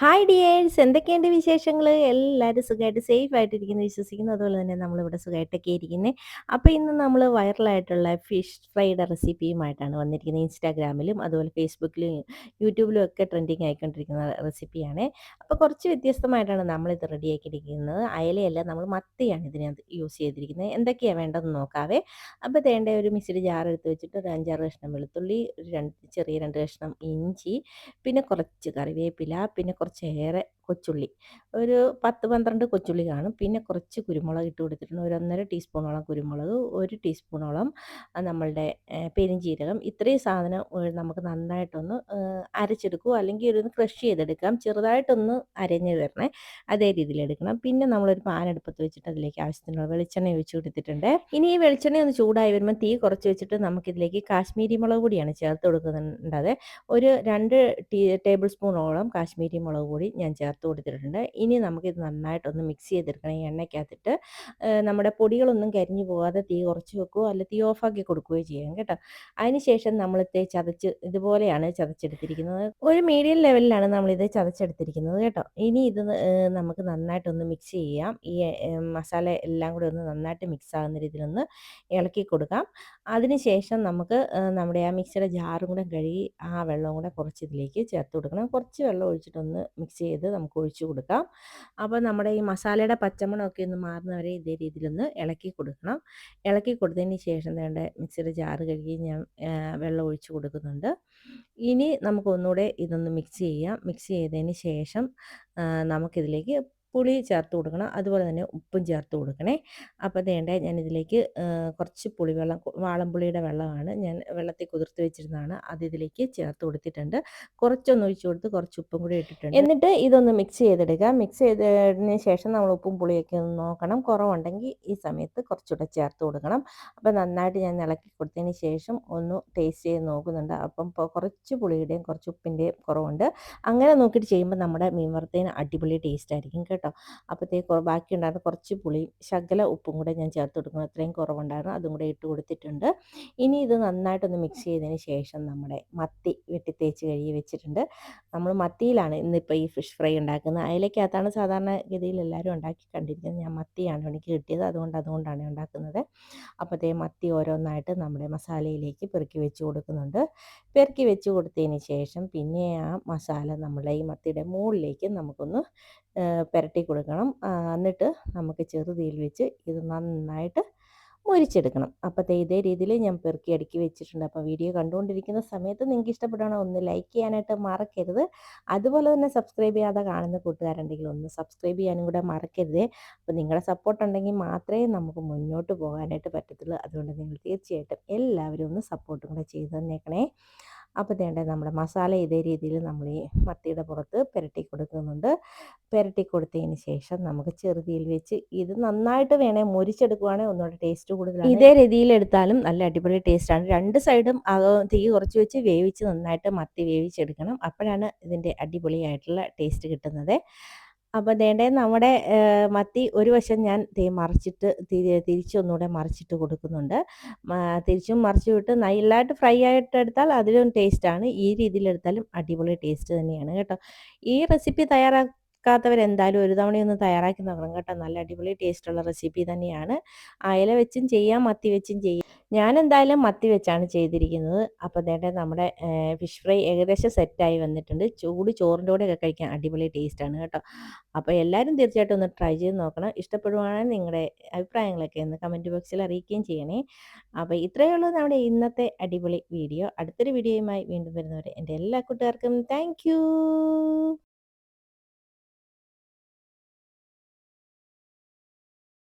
Hi dears എന്തൊക്കെയുണ്ട് വിശേഷങ്ങൾ എല്ലാവരും സുഖമായിട്ട് സേഫ് ആയിട്ടിരിക്കുന്നു വിശ്വസിക്കുന്നു അതുപോലെ തന്നെ നമ്മളിവിടെ സുഖമായിട്ടൊക്കെ ഇരിക്കുന്നത് അപ്പോൾ ഇന്ന് നമ്മൾ വൈറലായിട്ടുള്ള ഫിഷ് ഫ്രൈയുടെ റെസിപ്പിയുമായിട്ടാണ് വന്നിരിക്കുന്നത്. ഇൻസ്റ്റാഗ്രാമിലും അതുപോലെ ഫേസ്ബുക്കിലും യൂട്യൂബിലും ഒക്കെ ട്രെൻഡിങ് ആയിക്കൊണ്ടിരിക്കുന്ന റെസിപ്പിയാണ്. അപ്പോൾ കുറച്ച് വ്യത്യസ്തമായിട്ടാണ് നമ്മളിത് റെഡിയാക്കിയിരിക്കുന്നത്. അയലയല്ല നമ്മൾ മത്തിയാണ് ഇതിനകത്ത് യൂസ് ചെയ്തിരിക്കുന്നത്. എന്തൊക്കെയാണ് വേണ്ടതെന്ന് നോക്കാവേ. അപ്പോൾ തേണ്ട ഒരു മിക്സിഡ് ജാർ എടുത്ത് വെച്ചിട്ട് ഒരു അഞ്ചാറ് കഷ്ണം വെളുത്തുള്ളി ഒരു രണ്ട് ചെറിയ രണ്ട് കഷ്ണം ഇഞ്ചി പിന്നെ കുറച്ച് കറിവേപ്പില പിന്നെ കുറച്ചേറെ കൊച്ചുള്ളി. ഒരു പത്ത് പന്ത്രണ്ട് കൊച്ചുള്ളി കാണും. പിന്നെ കുറച്ച് കുരുമുളക് ഇട്ട് കൊടുത്തിട്ടുണ്ട്. ഒരു ഒന്നര ടീസ്പൂണോളം കുരുമുളക് ഒരു ടീസ്പൂണോളം നമ്മളുടെ പെരിഞ്ചീരകം. ഇത്രയും സാധനം നമുക്ക് നന്നായിട്ടൊന്ന് അരച്ചെടുക്കുക അല്ലെങ്കിൽ ഒരു ക്രഷ് ചെയ്തെടുക്കാം. ചെറുതായിട്ടൊന്ന് അരഞ്ഞ് വരണേ. അതേ രീതിയിൽ എടുക്കണം. പിന്നെ നമ്മളൊരു പാനെടുപ്പത്ത് വെച്ചിട്ട് അതിലേക്ക് ആവശ്യത്തിനുള്ള വെളിച്ചെണ്ണ ഒഴിച്ച് കൊടുത്തിട്ടുണ്ട്. ഇനി ഈ വെളിച്ചെണ്ണ ഒന്ന് ചൂടായി വരുമ്പോൾ തീ കുറച്ച് വെച്ചിട്ട് നമുക്കിതിലേക്ക് കാശ്മീരി മുളക് പൊടിയാണ് ചേർത്ത് കൊടുക്കുന്നുണ്ടത് ഒരു രണ്ട് ടീ ടേബിൾ സ്പൂണോളം കാശ്മീരി മുളക് പൊടി ഞാൻ ചേർത്ത് കൊടുത്തിട്ടുണ്ട്. ഇനി നമുക്കിത് നന്നായിട്ടൊന്ന് മിക്സ് ചെയ്തെടുക്കണം. ഈ എണ്ണയ്ക്കകത്തിട്ട് നമ്മുടെ പൊടികളൊന്നും കരിഞ്ഞു പോകാതെ തീ കുറച്ച് വെക്കുകയോ അല്ല തീ ഓഫാക്കി കൊടുക്കുകയോ ചെയ്യാം കേട്ടോ. അതിനുശേഷം നമ്മളിത് ചതച്ച് ഇതുപോലെയാണ് ചതച്ചെടുത്തിരിക്കുന്നത്. ഒരു മീഡിയം ലെവലിലാണ് നമ്മളിത് ചതച്ചെടുത്തിരിക്കുന്നത് കേട്ടോ. ഇനി ഇത് നമുക്ക് നന്നായിട്ടൊന്ന് മിക്സ് ചെയ്യാം. ഈ മസാല എല്ലാം കൂടി ഒന്ന് നന്നായിട്ട് മിക്സ് ആകുന്ന രീതിയിലൊന്ന് ഇളക്കി കൊടുക്കാം. അതിനുശേഷം നമുക്ക് നമ്മുടെ ആ മിക്സിയുടെ ജാറും കൂടെ കഴുകി ആ വെള്ളവും കൂടെ കുറച്ച് ഇതിലേക്ക് ചേർത്ത് കൊടുക്കണം. കുറച്ച് വെള്ളം ഒഴിച്ചിട്ടൊന്ന് മിക്സ് ചെയ്ത് നമുക്ക് ഒഴിച്ചു കൊടുക്കാം. അപ്പോൾ നമ്മുടെ ഈ മസാലയുടെ പച്ചമണമൊക്കെ ഒന്ന് മാറുന്നവരെ ഇതേ രീതിയിലൊന്ന് ഇളക്കി കൊടുക്കണം. ഇളക്കി കൊടുത്തതിന് ശേഷം വേണ്ട മിക്സിയുടെ ജാറ് കഴുകി ഞാൻ വെള്ളം ഒഴിച്ചു കൊടുക്കുന്നുണ്ട്. ഇനി നമുക്ക് ഒന്നുകൂടെ ഇതൊന്ന് മിക്സ് ചെയ്യാം. മിക്സ് ചെയ്തതിന് ശേഷം നമുക്കിതിലേക്ക് പുളി ചേർത്ത് കൊടുക്കണം. അതുപോലെ തന്നെ ഉപ്പും ചേർത്ത് കൊടുക്കണേ. അപ്പോൾ വേണ്ട ഞാനിതിലേക്ക് കുറച്ച് പുളിവെള്ളം വാളംപുളിയുടെ വെള്ളമാണ് ഞാൻ വെള്ളത്തിൽ കുതിർത്ത് വെച്ചിരുന്നതാണ്. അത് ഇതിലേക്ക് ചേർത്ത് കൊടുത്തിട്ടുണ്ട്. കുറച്ചൊന്ന് ഒഴിച്ചു കൊടുത്ത് കുറച്ച് ഉപ്പും കൂടി ഇട്ടിട്ടുണ്ട്. എന്നിട്ട് ഇതൊന്ന് മിക്സ് ചെയ്തെടുക്കുക. മിക്സ് ചെയ്തതിന് ശേഷം നമ്മൾ ഉപ്പും പുളിയൊക്കെ ഒന്ന് നോക്കണം. കുറവുണ്ടെങ്കിൽ ഈ സമയത്ത് കുറച്ചുകൂടെ ചേർത്ത് കൊടുക്കണം. അപ്പോൾ നന്നായിട്ട് ഞാൻ ഇളക്കി കൊടുത്തതിന് ശേഷം ഒന്ന് ടേസ്റ്റ് ചെയ്ത് നോക്കുന്നുണ്ട്. അപ്പം കുറച്ച് പുളിയുടെയും കുറച്ച് ഉപ്പിന്റെയും കുറവുണ്ട്. അങ്ങനെ നോക്കിയിട്ട് ചെയ്യുമ്പോൾ നമ്മുടെ മീൻ വറുത്തതിന് അടിപൊളി ടേസ്റ്റ് ആയിരിക്കും കേട്ടോ. അപ്പോഴത്തേക്ക് ബാക്കി ഉണ്ടായിരുന്ന കുറച്ച് പുളി ശകല ഉപ്പും കൂടെ ഞാൻ ചേർത്ത് കൊടുക്കുന്നു. അത്രയും കുറവുണ്ടായിരുന്നു. അതും കൂടെ ഇട്ട് കൊടുത്തിട്ടുണ്ട്. ഇനി ഇത് നന്നായിട്ടൊന്ന് മിക്സ് ചെയ്തതിന് ശേഷം നമ്മുടെ മത്തി വെട്ടി തേച്ച് കഴുകി വെച്ചിട്ടുണ്ട്. നമ്മൾ മത്തിയിലാണ് ഇന്നിപ്പോൾ ഈ ഫിഷ് ഫ്രൈ ഉണ്ടാക്കുന്നത്. അതിലേക്കകത്താണ് സാധാരണ ഗതിയിൽ എല്ലാവരും ഉണ്ടാക്കി കണ്ടിരിക്കുന്നത്. ഞാൻ മത്തിയാണ് എനിക്ക് കിട്ടിയത്. അതുകൊണ്ട് അതുകൊണ്ടാണ് ഉണ്ടാക്കുന്നത്. അപ്പോഴത്തേ മത്തി ഓരോന്നായിട്ട് നമ്മുടെ മസാലയിലേക്ക് പെറുക്കി വെച്ച് കൊടുക്കുന്നുണ്ട്. പെറുക്കി വെച്ച് കൊടുത്തതിന് ശേഷം പിന്നെ ആ മസാല നമ്മളെ ഈ മത്തിയുടെ മുകളിലേക്ക് നമുക്കൊന്ന് പുരട്ടി കൊടുക്കണം. എന്നിട്ട് നമുക്ക് ചെറുതീയിൽ വെച്ച് ഇത് നന്നായിട്ട് മുരിച്ചെടുക്കണം. അപ്പോഴത്തെ ഇതേ രീതിയിൽ ഞാൻ പെറുക്കി അടുക്കി വെച്ചിട്ടുണ്ട്. അപ്പോൾ വീഡിയോ കണ്ടുകൊണ്ടിരിക്കുന്ന സമയത്ത് നിങ്ങൾക്ക് ഇഷ്ടപ്പെടുകയാണോ ഒന്ന് ലൈക്ക് ചെയ്യാനായിട്ട് മറക്കരുത്. അതുപോലെ തന്നെ സബ്സ്ക്രൈബ് ചെയ്യാതെ കാണുന്ന കൂട്ടുകാരുണ്ടെങ്കിൽ ഒന്ന് സബ്സ്ക്രൈബ് ചെയ്യാനും കൂടെ മറക്കരുതേ. അപ്പോൾ നിങ്ങളുടെ സപ്പോർട്ട് ഉണ്ടെങ്കിൽ മാത്രമേ നമുക്ക് മുന്നോട്ട് പോകാനായിട്ട് പറ്റത്തുള്ളൂ. അതുകൊണ്ട് നിങ്ങൾ തീർച്ചയായിട്ടും എല്ലാവരും ഒന്ന് സപ്പോർട്ടും കൂടെ ചെയ്തു തന്നേക്കണേ. അപ്പോൾ തേണ്ട നമ്മുടെ മസാല ഇതേ രീതിയിൽ നമ്മൾ ഈ മത്തിയുടെ പുറത്ത് പുരട്ടി കൊടുക്കുന്നുണ്ട്. പുരട്ടി കൊടുത്തതിന് ശേഷം നമുക്ക് ചെറുതിയിൽ വെച്ച് ഇത് നന്നായിട്ട് വേണേൽ മുരിച്ചെടുക്കുവാണെങ്കിൽ ഒന്നുകൂടെ ടേസ്റ്റ് കൂടുതൽ ഇതേ രീതിയിൽ എടുത്താലും നല്ല അടിപൊളി ടേസ്റ്റാണ് രണ്ട് സൈഡും തീ കുറച്ച് വെച്ച് വേവിച്ച് നന്നായിട്ട് മത്തി വേവിച്ചെടുക്കണം. അപ്പോഴാണ് ഇതിന്റെ അടിപൊളിയായിട്ടുള്ള ടേസ്റ്റ് കിട്ടുന്നത്. അപ്പോൾ ദേണ്ടേ നമ്മുടെ മത്തി ഒരു വശം ഞാൻ തേ മറിച്ചിട്ട് തിരിച്ചൊന്നുകൂടെ മറിച്ചിട്ട് കൊടുക്കുന്നുണ്ട്. തിരിച്ചും മറിച്ചു വിട്ട് നല്ലതായിട്ട് ഫ്രൈ ആയിട്ട് എടുത്താൽ അതിലും ടേസ്റ്റ് ആണ്. ഈ രീതിയിൽ എടുത്താലും അടിപൊളി ടേസ്റ്റ് തന്നെയാണ് കേട്ടോ. ഈ റെസിപ്പി തയ്യാറാക്കി ക്കാത്തവരെന്തായാലും ഒരു തവണയൊന്ന് തയ്യാറാക്കി നോക്കണം കേട്ടോ. നല്ല അടിപൊളി ടേസ്റ്റുള്ള റെസിപ്പി തന്നെയാണ്. അയല വെച്ചും ചെയ്യാം മത്തി വെച്ചും ചെയ്യാം. ഞാൻ എന്തായാലും മത്തി വെച്ചാണ് ചെയ്തിരിക്കുന്നത്. അപ്പോൾ നേട്ടെ നമ്മുടെ ഫിഷ് ഫ്രൈ ഏകദേശം സെറ്റായി വന്നിട്ടുണ്ട്. ചൂട് ചോറിന്റെ കൂടെയൊക്കെ കഴിക്കാൻ അടിപൊളി ടേസ്റ്റാണ് കേട്ടോ. അപ്പോൾ എല്ലാവരും തീർച്ചയായിട്ടും ഒന്ന് ട്രൈ ചെയ്ത് നോക്കണം. ഇഷ്ടപ്പെടുവാണെങ്കിൽ നിങ്ങളുടെ അഭിപ്രായങ്ങളൊക്കെ ഒന്ന് കമന്റ് ബോക്സിൽ അറിയിക്കുകയും ചെയ്യണേ. അപ്പോൾ ഇത്രയേ ഉള്ളൂ നമ്മുടെ ഇന്നത്തെ അടിപൊളി വീഡിയോ അടുത്തൊരു വീഡിയോയുമായി വീണ്ടും വരുന്നവരെ എന്റെ എല്ലാ കൂട്ടുകാർക്കും താങ്ക്